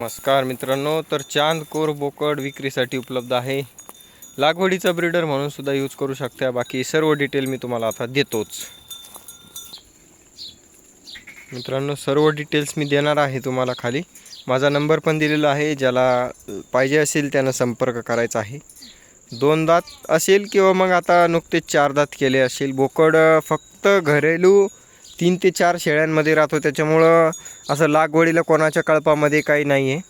नमस्कार मित्रांनो तर चांद कोर बोकड विक्रीसाठी उपलब्ध आहे. लागवडीचा ब्रीडर म्हणून सुद्धा यूज करू शकता. बाकी सर्व डिटेल मी तुम्हाला आता देतोच. मित्रांनो सर्व डिटेल्स मी देणार आहे तुम्हाला खाली. माझा नंबर पण दिलेला आहे. ज्याला पाहिजे असेल त्यानं संपर्क करायचा आहे. दोन दात असेल किंवा मग आता नुकतेच चार दात केले असेल. बोकड फक्त घरेलू तीन ते चार शेळ्यांमध्ये राहतो. त्याच्यामुळं असं लागवडीला कोणाच्या कळपामध्ये काही नाही आहे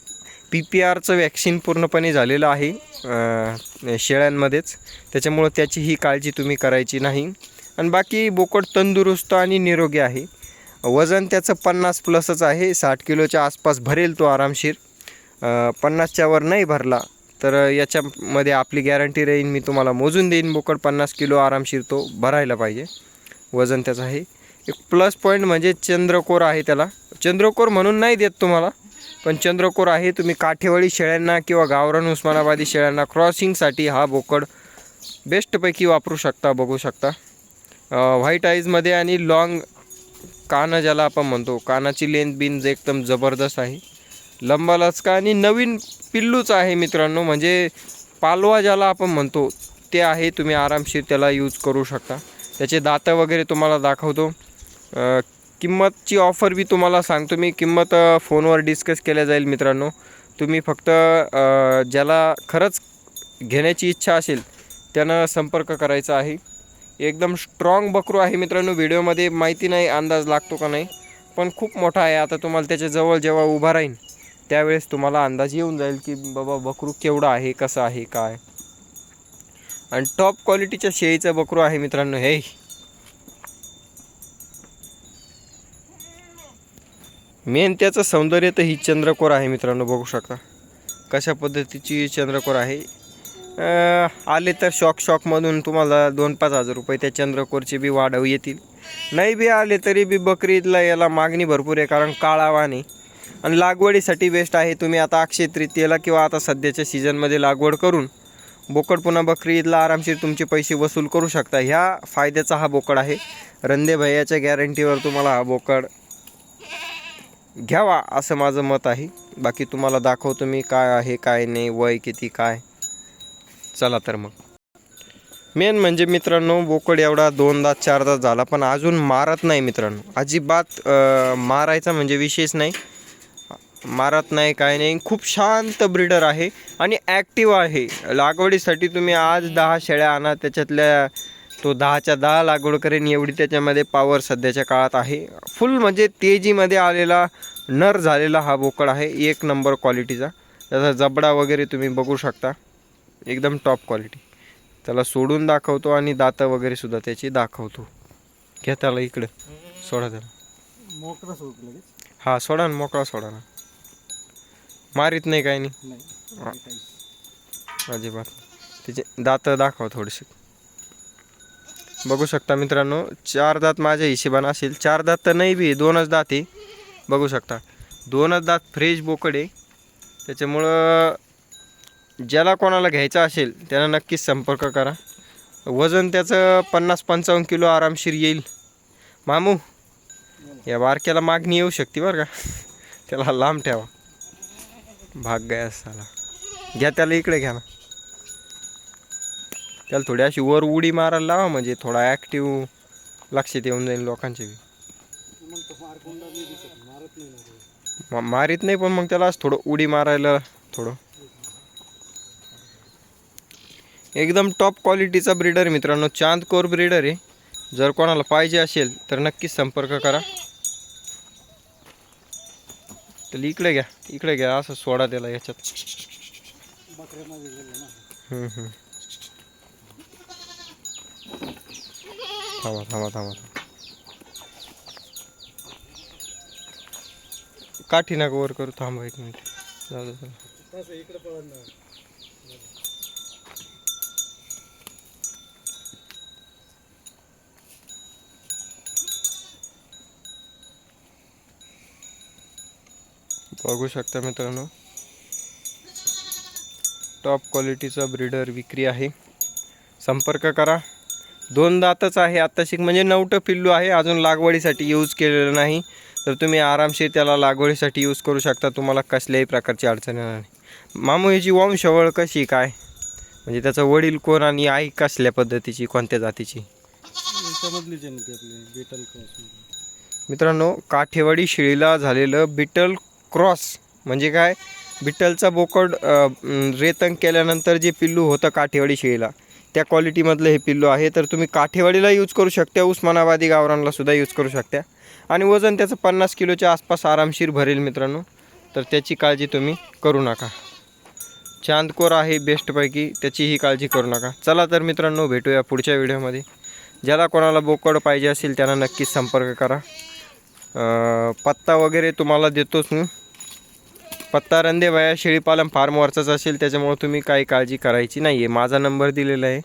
पी पी आरचं वॅक्सिन पूर्णपणे झालेलं आहे शेळ्यांमध्येच. त्याच्यामुळं त्याची ही काळजी तुम्ही करायची नाही. आणि बाकी बोकड तंदुरुस्त आणि निरोगी आहे. वजन त्याचं पन्नास प्लसच आहे. साठ किलोच्या आसपास भरेल तो आरामशीर. पन्नासच्यावर नाही भरला तर याच्यामध्ये आपली गॅरंटी राहील मी तुम्हाला मोजून देईन. बोकड पन्नास किलो आरामशीर तो भरायला पाहिजे. वजन त्याचं आहे. एक प्लस पॉईंट म्हणजे चंद्रकोर आहे त्याला. चंद्रकोर म्हणून नाही देत तुम्हाला पण चंद्रकोर आहे. तुम्ही काठेवाडी शेळ्यांना किंवा गावरान उस्मानाबादी शेळ्यांना क्रॉसिंगसाठी हा बोकड बेस्टपैकी वापरू शकता बघू शकता. व्हाईट आईजमध्ये आणि लाँग कानं ज्याला आपण म्हणतो कानाची लेंथ बिन एकदम जबरदस्त आहे. लंबा लचका आणि नवीन पिल्लूच आहे मित्रांनो म्हणजे पालवा ज्याला आपण म्हणतो ते आहे. तुम्ही आरामशीर त्याला यूज करू शकता. त्याचे दातं वगैरे तुम्हाला दाखवतो. किंमतची ऑफर बी तुम्हाला सांगतो मी. किंमत फोनवर डिस्कस केल्या जाईल मित्रांनो. तुम्ही फक्त ज्याला खरंच घेण्याची इच्छा असेल त्यानं संपर्क करायचा आहे. एकदम स्ट्रॉंग बकरू आहे मित्रांनो. व्हिडिओमध्ये माहिती नाही अंदाज लागतो का नाही. पण खूप मोठा आहे. आता तुम्हाला त्याच्याजवळ जेव्हा उभा राहीन त्यावेळेस तुम्हाला अंदाज येऊन जाईल की बाबा बकरू केवढा आहे कसं आहे काय? आणि टॉप क्वालिटीच्या शेळीचं बकरू आहे मित्रांनो हे. मेन त्याचं सौंदर्य तर ही चंद्रकोर आहे मित्रांनो बघू शकता. कशा पद्धतीची चंद्रकोर आहे? आले तर शॉक शॉकमधून तुम्हाला दोन पाच हजार रुपये त्या चंद्रकोरचे बी वाढव येतील. नाही बी आले तरी बी बकरीदला याला मागणी भरपूर आहे कारण काळा आणि लागवडीसाठी बेस्ट आहे तुम्ही आता अक्षय तृतीयेला किंवा आता सध्याच्या सीझनमध्ये लागवड करून बोकड पुन्हा बकरी ईदला आरामशीर तुमचे पैसे वसूल करू शकता. ह्या फायद्याचा हा बोकड आहे. रंदे भैयाच्या गॅरंटीवर तुम्हाला हा बोकड घ्यावा असं माझं मत आहे. बाकी तुम्हाला दाखवतो मी काय आहे काय नाही वय किती काय. चला तर मग. मेन म्हणजे मित्रांनो बोकड एवढा दोनदा चारदा झाला पण अजून मारत नाही मित्रांनो. अजिबात मारायचा म्हणजे विशेष नाही. मारत नाही काय नाही. खूप शांत ब्रीडर आहे आणि ॲक्टिव्ह आहे. लागवडीसाठी तुम्ही आज दहा शेळ्या आणा त्याच्यातल्या तो दहाच्या दहा लागवड करेन एवढी त्याच्यामध्ये पॉवर सध्याच्या काळात आहे. फुल म्हणजे तेजीमध्ये आलेला नर झालेला हा बोकड आहे एक नंबर क्वालिटीचा त्याचा जबडा वगैरे तुम्ही बघू शकता. एकदम टॉप क्वालिटी त्याला सोडून दाखवतो आणि दातं वगैरे सुद्धा त्याची दाखवतो. घ्या त्याला इकडं. सोडा त्याला. मोकळा सोड लगेच? हा सोडा ना मोकळा सोडा ना. मारीत नाही काय नाही. अजिबात. तिचे दात दाखवा थोडेसे. बघू शकता मित्रांनो चार दात माझ्या हिशेबानं असेल. चार दात तर नाही बी दोनच दात आहे. बघू शकता. दोनच दात फ्रेश बोकड आहे. त्याच्यामुळं ज्याला कोणाला घ्यायचं असेल त्याला नक्कीच संपर्क करा. वजन त्याचं पन्नास पंचावन्न किलो आरामशीर येईल. मामू या बारक्याला मागणी येऊ शकते बरं का? त्याला लांब ठेवा. भाग गया साला. घ्या त्याला इकडे घ्या ना. त्याला थोडी अशी वर उडी मारायला लावा म्हणजे थोडा ॲक्टिव्ह लक्षात येऊन जाईल लोकांचे बी. मारीत नाही पण मग त्याला असं थोडं उडी मारायला थोडं. एकदम टॉप क्वालिटीचा ब्रीडर मित्रांनो. चांद कोर ब्रीडर आहे. जर कोणाला पाहिजे असेल तर नक्कीच संपर्क करा. तर इकडे घ्या इकडे घ्या असं सोडा त्याला याच्यात. थांबा थांबा थांबा. काठी नका वर करू थांबा एक मिनिट. जाऊ चला. बघू शकता मित्रांनो टॉप क्वालिटीचा ब्रीडर विक्री आहे. संपर्क करा. दोन दातच आहे. आत्ताशिक म्हणजे नवटं पिल्लू आहे. अजून लागवडीसाठी यूज केलेलं नाही. तर तुम्ही आरामशीर त्याला लागवडीसाठी यूज करू शकता. तुम्हाला कसल्याही प्रकारची अडचण येणार नाही. मामू याची वंशावळ कशी काय? म्हणजे त्याचं वडील कोण आणि आई कसल्या पद्धतीची कोणत्या जातीची? मित्रांनो काठेवाडी शेळीला झालेलं बिटल क्रॉस म्हणजे काय? बिटलचा बोकड रेतन केल्यानंतर जे पिल्लू होतं काठेवाडी शेळीला त्या क्वालिटीमधलं हे पिल्लू आहे. तर तुम्ही काठेवाडीला यूज करू शकता उस्मानाबादी गावरानला सुद्धा यूज करू शकता. आणि वजन त्याचं पन्नास किलोच्या आसपास आरामशीर भरेल मित्रांनो. तर त्याची काळजी तुम्ही करू नका. चांदकोर आहे बेस्टपैकी त्याचीही काळजी करू नका. चला तर मित्रांनो भेटूया पुढच्या व्हिडिओमध्ये. ज्याला कोणाला बोकड पाहिजे असेल त्यांना नक्कीच संपर्क करा. पत्ता वगैरे तुम्हाला देतोच मी. पत्ता रंदेबाया शेळीपालन फार्मवरचाच असेल त्याच्यामुळे तुम्ही काही काळजी करायची नाही आहे माझा नंबर दिलेला आहे.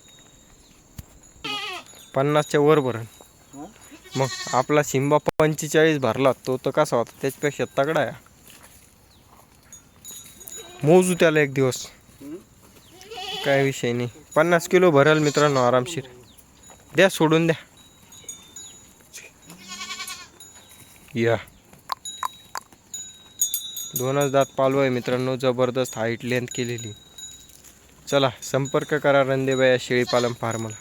पन्नासच्या वर भरण मग आपला शिंबा पंचेचाळीस भरला तो तर कसा होता? त्याच्यापेक्षा तगडा आहे. मोजू त्याला एक दिवस. काय विषय नाही. पन्नास किलो भरल मित्रांनो आरामशीर. द्या सोडून द्या. या. दोनच दात पालव आहे मित्रांनो जबरदस्त हाईट लेंथ केलेली. चला संपर्क करा रंदेबाया शेळीपालन फार्मला.